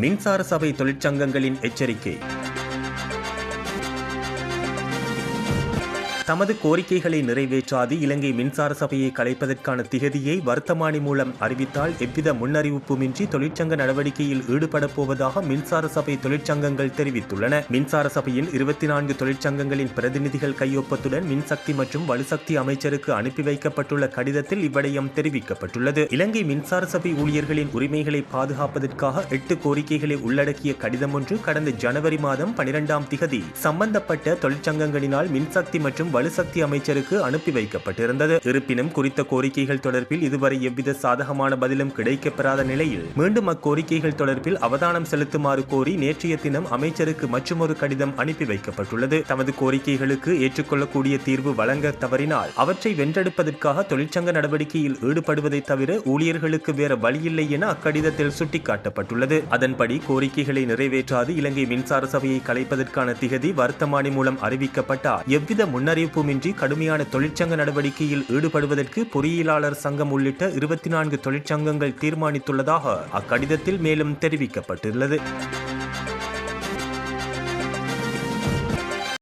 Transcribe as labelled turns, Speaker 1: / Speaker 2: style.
Speaker 1: மின்சார சபை தொழிற்சங்கங்களின் எச்சரிக்கை. தமது கோரிக்கைகளை நிறைவேற்றாது இலங்கை மின்சார சபையை கலைப்பதற்கான திகதியை வர்த்தமானி மூலம் அறிவித்தால் எவ்வித முன்னறிவிப்புமின்றி தொழிற்சங்க நடவடிக்கையில் ஈடுபடப் போவதாக மின்சார சபை தொழிற்சங்கங்கள் தெரிவித்துள்ளன. மின்சார சபையின் இருபத்தி நான்கு தொழிற்சங்கங்களின் பிரதிநிதிகள் கையொப்பத்துடன் மின்சக்தி மற்றும் வலுசக்தி அமைச்சருக்கு அனுப்பி வைக்கப்பட்டுள்ள கடிதத்தில் இவ்விடயம் தெரிவிக்கப்பட்டுள்ளது. இலங்கை மின்சார சபை ஊழியர்களின் உரிமைகளை பாதுகாப்பதற்காக எட்டு கோரிக்கைகளை உள்ளடக்கிய கடிதம் ஒன்று கடந்த ஜனவரி மாதம் பனிரெண்டாம் திகதி சம்பந்தப்பட்ட தொழிற்சங்கங்களினால் மின்சக்தி மற்றும் வலுசக்தி அமைச்சருக்கு அனுப்பி வைக்கப்பட்டிருந்தது. இருப்பினும் குறித்த கோரிக்கைகள் தொடர்பில் இதுவரை எவ்வித சாதகமான பதிலும் கிடைக்கப்பெறாத நிலையில் மீண்டும் அக்கோரிக்கைகள் தொடர்பில் அவதானம் செலுத்துமாறு கோரி நேற்றைய தினம் அமைச்சருக்கு மற்றுமொரு கடிதம் அனுப்பி வைக்கப்பட்டுள்ளது. தமது கோரிக்கைகளுக்கு ஏற்றுக்கொள்ளக்கூடிய தீர்வு வழங்க தவறினால் அவற்றை வென்றெடுப்பதற்காக தொழிற்சங்க நடவடிக்கையில் ஈடுபடுவதை தவிர ஊழியர்களுக்கு வேற வழியில்லை என அக்கடிதத்தில் சுட்டிக்காட்டப்பட்டுள்ளது. அதன்படி கோரிக்கைகளை நிறைவேற்றாது இலங்கை மின்சார சபையை கலைப்பதற்கான திகதி வர்த்தமானி மூலம் அறிவிக்கப்பட்டால் எவ்வித முன்னறிவு முன்னறிவிப்புமின்றி கடுமையான தொழிற்சங்க நடவடிக்கையில் ஈடுபடுவதற்கு பொறியியலாளர் சங்கம் உள்ளிட்ட இருபத்தி நான்கு தொழிற்சங்கங்கள் தீர்மானித்துள்ளதாக அக்கடிதத்தில் மேலும் தெரிவிக்கப்பட்டுள்ளது.